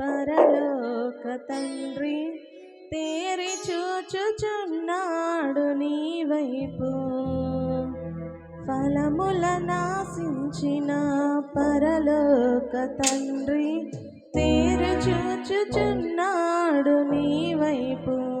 పరలోక తండ్రి తేరి చూచుచున్నాడు నీ వైపు. ఫలముల నాశించిన పరలోక తండ్రి తేరు చూచుచున్నాడు నీ వైపు.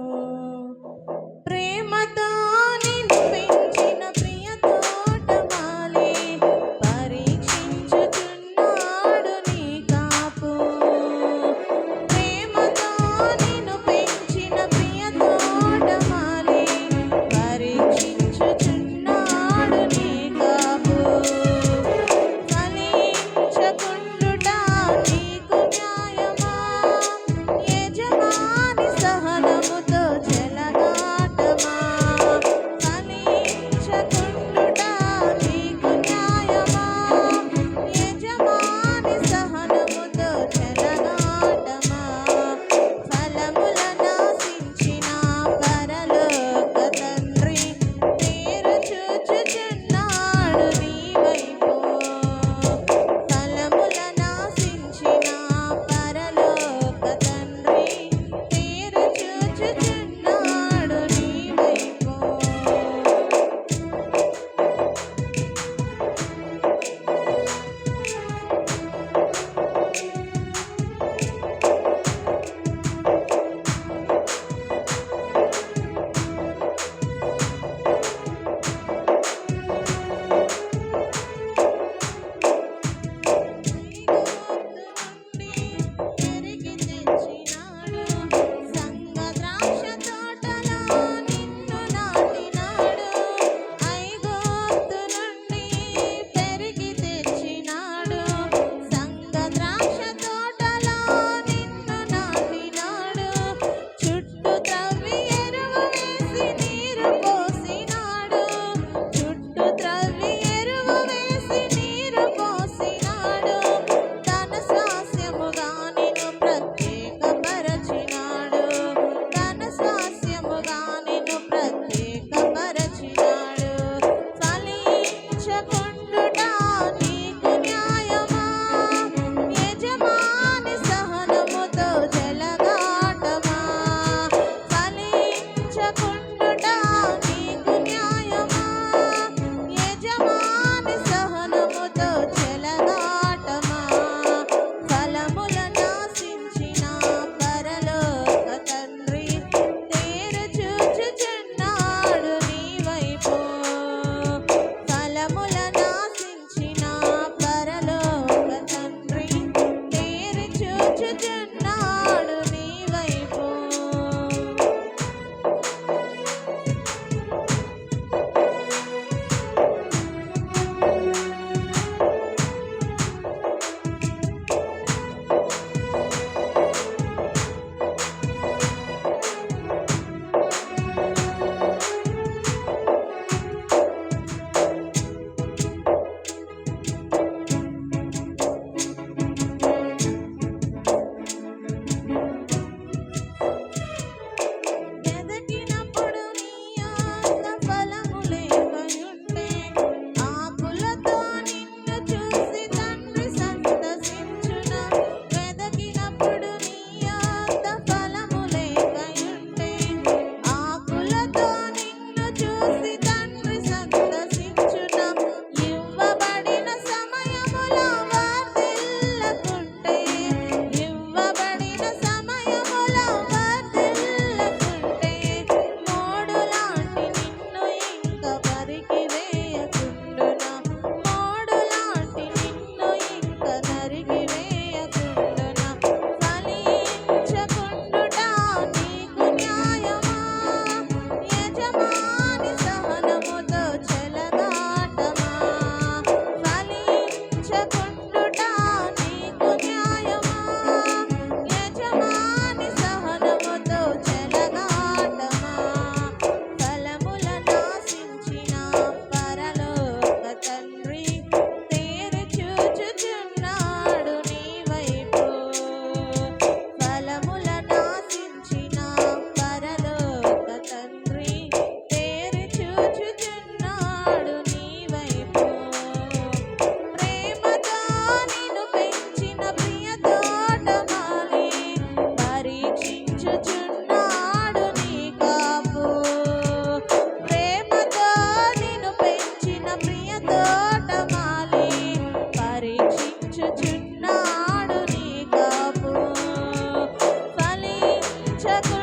Assalamualaikum.